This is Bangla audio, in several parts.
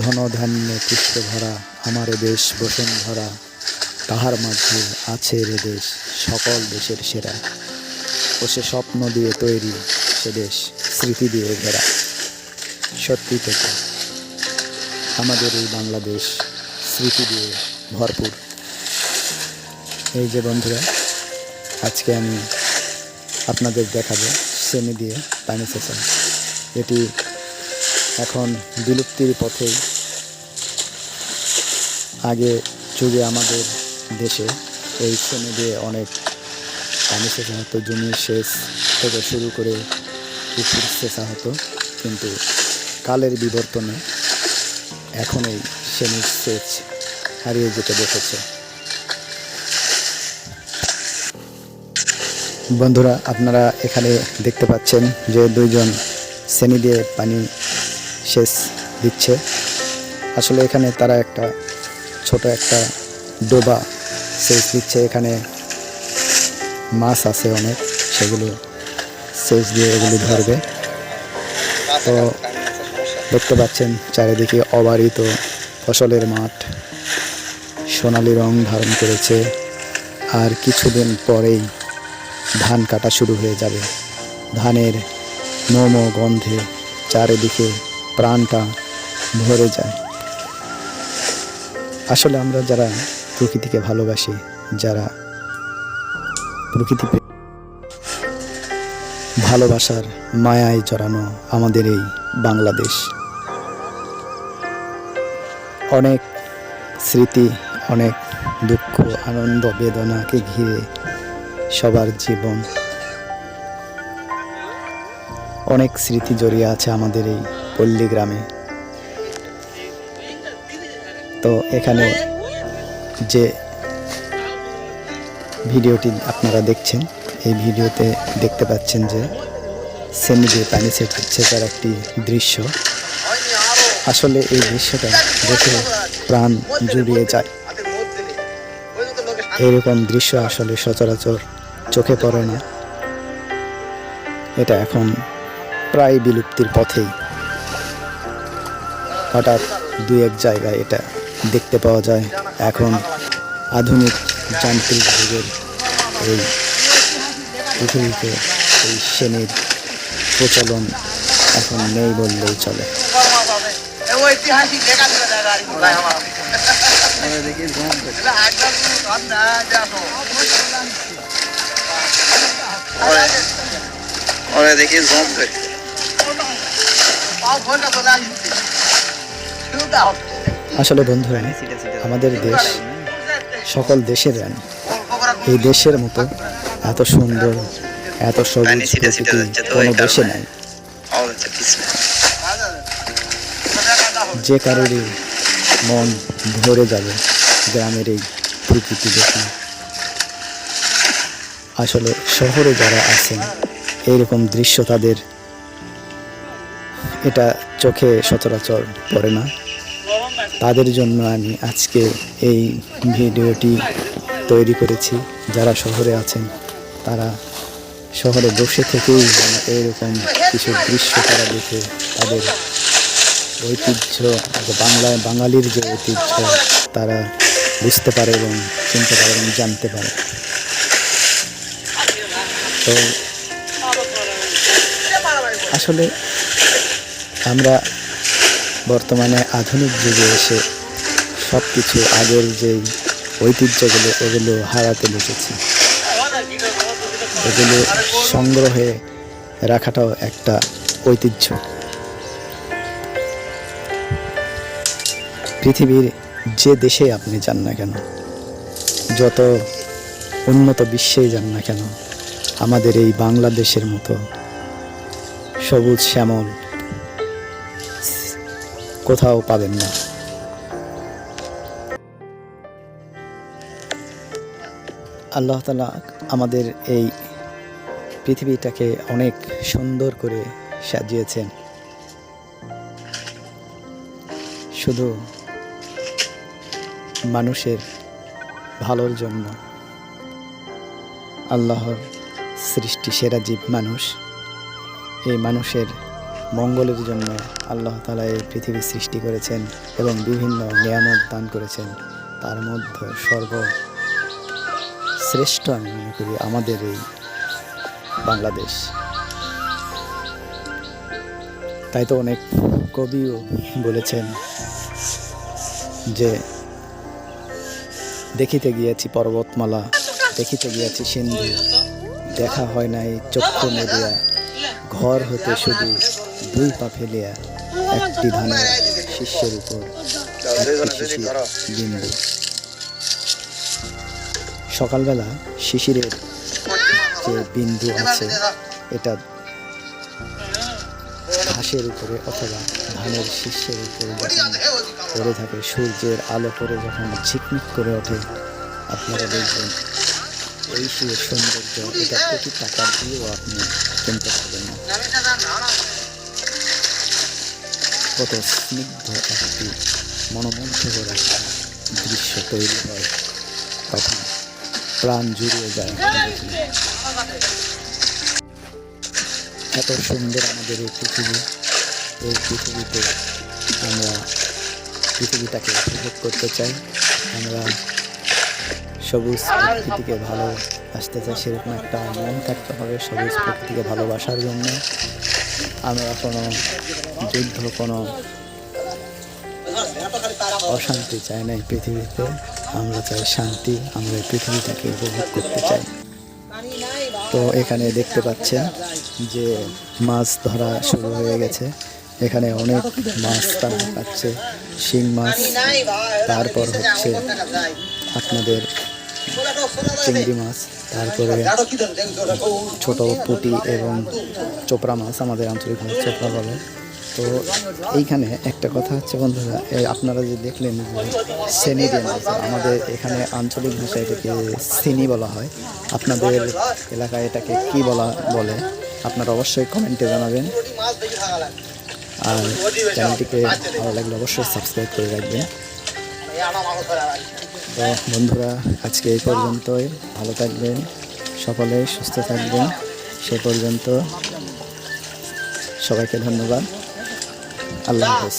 ধন ধান্যে পুষ্প ভরা, আমার দেশ বসুন্ধরা তাহার মাঝে আছে রে দেশ, সকল দেশের সেরা। ও সে স্বপ্ন দিয়ে তৈরি সে দেশ, স্মৃতি দিয়ে ঘেরা। সত্যি থেকে আমাদের এই বাংলাদেশ স্মৃতি দিয়ে ভরপুর। এই যে বন্ধুরা, আজকে আমি আপনাদের দেখাবো সেমি দিয়ে পানি সেচন। এটি এখন বিলুপ্তির পথেই আগে যুগে আমাদের দেশে এই সেমি দিয়ে অনেক পানি সেচা হতো জমি সেচ থেকে শুরু করে পুকুর সেচা হতো কিন্তু কালের বিবর্তনে এখন এই শ্রেণির সেচ হারিয়ে যেতে বসেছে। বন্ধুরা, আপনারা এখানে দেখতে পাচ্ছেন যে দুইজন শ্রেণি দিয়ে পানি সেচ দিচ্ছে। আসলে এখানে তারা একটা ছোট একটা ডোবা সেচ দিচ্ছে। এখানে মাছ আছে অনেক, সেগুলো সেচ দিয়ে এগুলো ধরবে। তো দেখতে পাচ্ছেন চারিদিকে অবারিত ফসলের মাঠ। সোনালি রং ধারণ করেছে। আর কিছুদিন পরেই ধান কাটা শুরু হয়ে যাবে। ধানের মোমো গন্ধে চারিদিকে প্রাণটা ভরে যায়। আসলে আমরা যারা প্রকৃতিকে ভালোবাসি, যারা প্রকৃতি ভালোবাসার মায়ায় জড়ানো আমাদের এই বাংলাদেশ। অনেক স্মৃতি, অনেক দুঃখ, আনন্দ, বেদনাকে ঘিরে সবার জীবন অনেক স্মৃতি জড়িয়ে আছে আমাদের এই পল্লী গ্রামে। তো এখানে যে ভিডিওটি আপনারা দেখছেন, এই ভিডিওতে দেখতে পাচ্ছেন যে সেমি দিয়ে পানি ছেট- ছেঁচার একটি দৃশ্য। আসলে এই দৃশ্যটা দেখে প্রাণ জুড়িয়ে যায়। এরকম দৃশ্য আসলে সচরাচর চোখে পড়ে না। এটা এখন প্রায় বিলুপ্তির পথেই। হঠাৎ দু এক জায়গায় এটা দেখতে পাওয়া যায়। এখন আধুনিক যান্ত্রিক যুগের এই পৃথিবীতে এই শ্রেণির প্রচলন এখন নেই বললেই চলে। দেখি জম আসলে বন্ধুরা, আমাদের দেশ সকল দেশের রানী এই দেশের মতো এত সুন্দর, এত সবুজ প্রকৃতি কোনো দেশে। নাই যে কারোরই মন ভরে যাবে গ্রামের এই প্রকৃতি দেখে আসলে শহরে যারা আছেন, এইরকম দৃশ্য তাদের এটা চোখে সচরাচর পড়ে না। তাদের জন্য আমি আজকে এই ভিডিওটি তৈরি করেছি। যারা শহরে আছেন, তারা শহরে বসে থেকেই এইরকম কিছু দৃশ্য তারা দেখে, তাদের ঐতিহ্য যে বাংলায় বাঙালির যে ঐতিহ্য, তারা বুঝতে পারে এবং চিনতে পারে এবং জানতে পারে। তো, আসলে আমরা বর্তমানে আধুনিক যুগে এসে সব কিছু আগের যেই ঐতিহ্যগুলো এগুলো হারাতে বসেছি এগুলো সংগ্রহে রাখাটাও একটা ঐতিহ্য। পৃথিবীর যে দেশে আপনি যান না কেন, যত উন্নত বিশ্বেই যান না কেন, আমাদের এই বাংলাদেশের মতো সবুজ, শ্যামল কোথাও পাবেন না। আল্লাহ তালা আমাদের এই পৃথিবীটাকে অনেক সুন্দর করে সাজিয়েছেন। শুধু মানুষের ভালোর জন্য। আল্লাহর সৃষ্টি সেরা জীব মানুষ। এই মানুষের মঙ্গলের জন্য আল্লাহ তালা এই পৃথিবী সৃষ্টি করেছেন এবং বিভিন্ন নিয়ামত দান করেছেন। তার মধ্যে সর্ব শ্রেষ্ঠ আমি মনে করি আমাদের এই বাংলাদেশ। তাই তো অনেক কবিও বলেছেন যে, দেখিতে গিয়েছি পর্বতমালা, দেখিতে গিয়েছি সিন্ধু, দেখা হয় নাই চক্ষু মেলিয়া ঘর হতে শুধু দুই পা ফেলিয়া একটি ধানের শিষ্যের উপর বিন্দু। সকালবেলা শিশিরের যে বিন্দু আছে, এটা ঘাসের উপরে অথবা ধানের শীর্ষের উপরে যখন পড়ে থাকে, সূর্যের আলো করে যখন ঝিকমিক করে ওঠে, আপনারা দেখবেন এই সে সৌন্দর্য, এটা প্রতি টাকা দিয়েও আপনি কিনতে পারবেন না। কত স্নিগ্ধ একটি মনোমুগ্ধকর একটা দৃশ্য তৈরি হয়। তখন প্রাণ জুড়িয়ে যায়। এত সুন্দর আমাদের এই পৃথিবী। এই পৃথিবীতে আমরা পৃথিবীটাকে উপভোগ করতে চাই। আমরা সবুজ প্রকৃতিকে ভালো আসতে চাই। সেরকম একটা মন থাকতে হবে সবুজ প্রকৃতিকে ভালোবাসার জন্য। আমরা কোনো যুদ্ধ, কোনো অশান্তি চাই না এই পৃথিবীতে। আমরা চাই শান্তি, আমরা এই পৃথিবীটাকে উপভোগ করতে চাই। তো এখানে দেখতে পাচ্ছেন যে মাছ ধরা শুরু হয়ে গেছে। এখানে অনেক মাছ তারা পাচ্ছে শিং মাছ। তারপর হচ্ছে আপনাদের চিংড়ি মাছ, তারপরে ছোট পুঁটি এবং চোপড়া মাছ আমাদের আঞ্চলিক ভাষায় চোপড়া বলে। তো এইখানে একটা কথা হচ্ছে, বন্ধুরা আপনারা যে দেখলেন যে সেনি দিয়ে মাছ, আমাদের এখানে আঞ্চলিক ভাষায় এটাকে সিনি বলা হয়। আপনাদের এলাকায় এটাকে কি বলা বলে, আপনারা অবশ্যই কমেন্টে জানাবেন। আর চ্যানেলটিকে ভালো লাগলে অবশ্যই সাবস্ক্রাইব করে রাখবেন। তো বন্ধুরা, আজকে এই পর্যন্তই। ভালো থাকবেন, সকলে সুস্থ থাকবেন। সে পর্যন্ত সবাইকে ধন্যবাদ। আল্লাহ হাফেজ।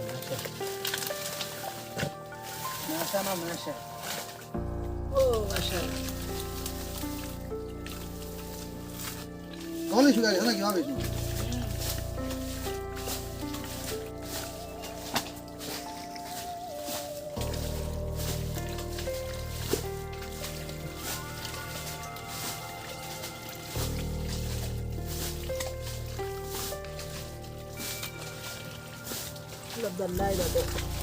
没事，没啥嘛，没事。哦，没事。刚才修个电，那几万块钱。সুগার আছে নাকি হবে ধরবি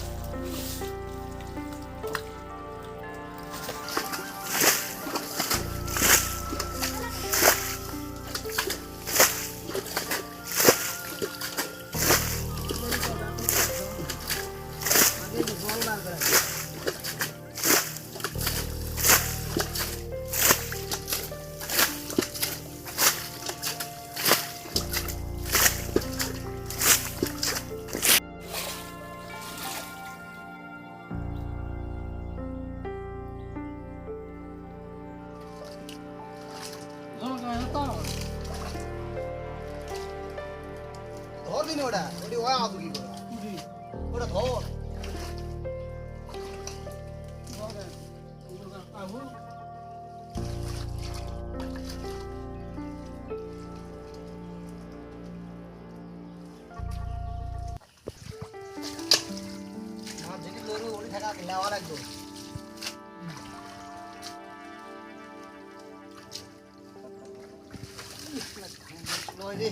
না ওটা ওটি ওয়া আবু কি করে ওটা ধর মাছ যদি লড়ু ওটি ঠেকা দিলে আর আর একদম লয় রে